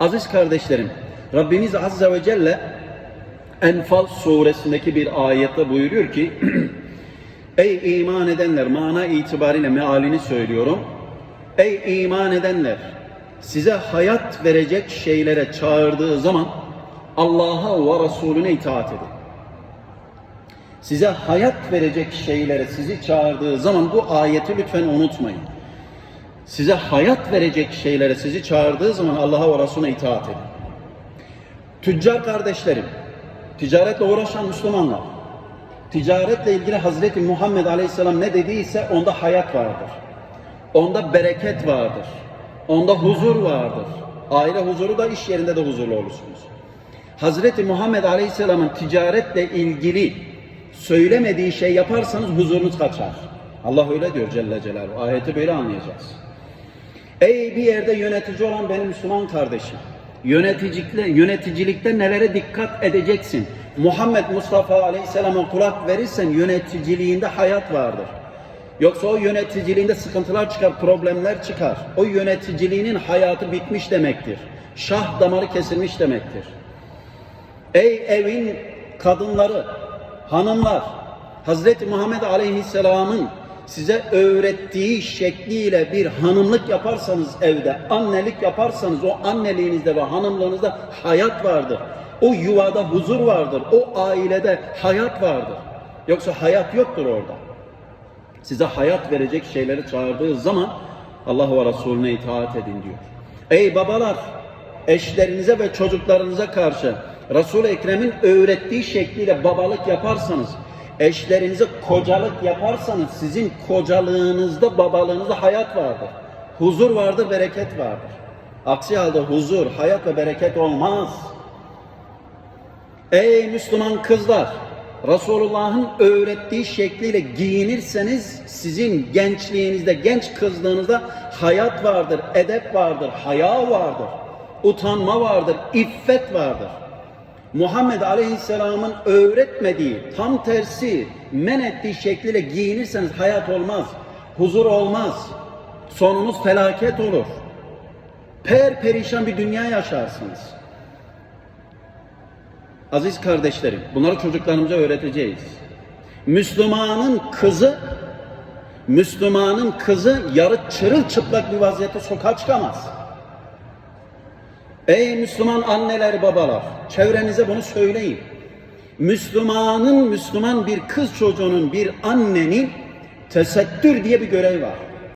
Aziz kardeşlerim, Rabbimiz Azze ve Celle Enfal suresindeki bir ayette buyuruyor ki Ey iman edenler mana itibariyle mealini söylüyorum. Ey iman edenler size hayat verecek şeylere çağırdığı zaman Allah'a ve Resulüne itaat edin. Size hayat verecek şeylere sizi çağırdığı zaman bu ayeti lütfen unutmayın. Size hayat verecek şeylere sizi çağırdığı zaman Allah'a ve Resulüne itaat edin. Tüccar kardeşlerim, ticaretle uğraşan Müslümanlar, ticaretle ilgili Hazreti Muhammed Aleyhisselam ne dediyse onda hayat vardır. Onda bereket vardır. Onda huzur vardır. Aile huzuru da iş yerinde de huzurlu olursunuz. Hazreti Muhammed Aleyhisselam'ın ticaretle ilgili söylemediği şey yaparsanız huzurunuz kaçar. Allah öyle diyor Celle Celaluhu. Ayeti böyle anlayacağız. Ey bir yerde yönetici olan benim Müslüman kardeşim. Yöneticilikte, yöneticilikte nelere dikkat edeceksin? Muhammed Mustafa Aleyhisselam'a kulak verirsen yöneticiliğinde hayat vardır. Yoksa o yöneticiliğinde sıkıntılar çıkar, problemler çıkar. O yöneticiliğinin hayatı bitmiş demektir. Şah damarı kesilmiş demektir. Ey evin kadınları, hanımlar, Hazreti Muhammed Aleyhisselam'ın size öğrettiği şekliyle bir hanımlık yaparsanız evde, annelik yaparsanız o anneliğinizde ve hanımlığınızda hayat vardır. O yuvada huzur vardır. O ailede hayat vardır. Yoksa hayat yoktur orada. Size hayat verecek şeyleri çağırdığı zaman Allah ve Resulüne itaat edin diyor. Ey babalar, eşlerinize ve çocuklarınıza karşı Resul-i Ekrem'in öğrettiği şekliyle babalık yaparsanız, eşlerinize kocalık yaparsanız sizin kocalığınızda, babalığınızda hayat vardır. Huzur vardır, bereket vardır. Aksi halde huzur, hayat ve bereket olmaz. Ey Müslüman kızlar, Resulullah'ın öğrettiği şekliyle giyinirseniz sizin gençliğinizde, genç kızlığınızda hayat vardır, edep vardır, haya vardır, utanma vardır, iffet vardır. Muhammed Aleyhisselam'ın öğretmediği, tam tersi men ettiği şekliyle giyinirseniz hayat olmaz, huzur olmaz, sonunuz felaket olur. Per perişan bir dünya yaşarsınız. Aziz kardeşlerim, bunları çocuklarımıza öğreteceğiz. Müslümanın kızı, Müslümanın kızı yarı çırılçıplak bir vaziyette sokağa çıkamaz. Ey Müslüman anneler, babalar, çevrenize bunu söyleyin. Müslümanın, Müslüman bir kız çocuğunun, bir annenin tesettür diye bir görev var.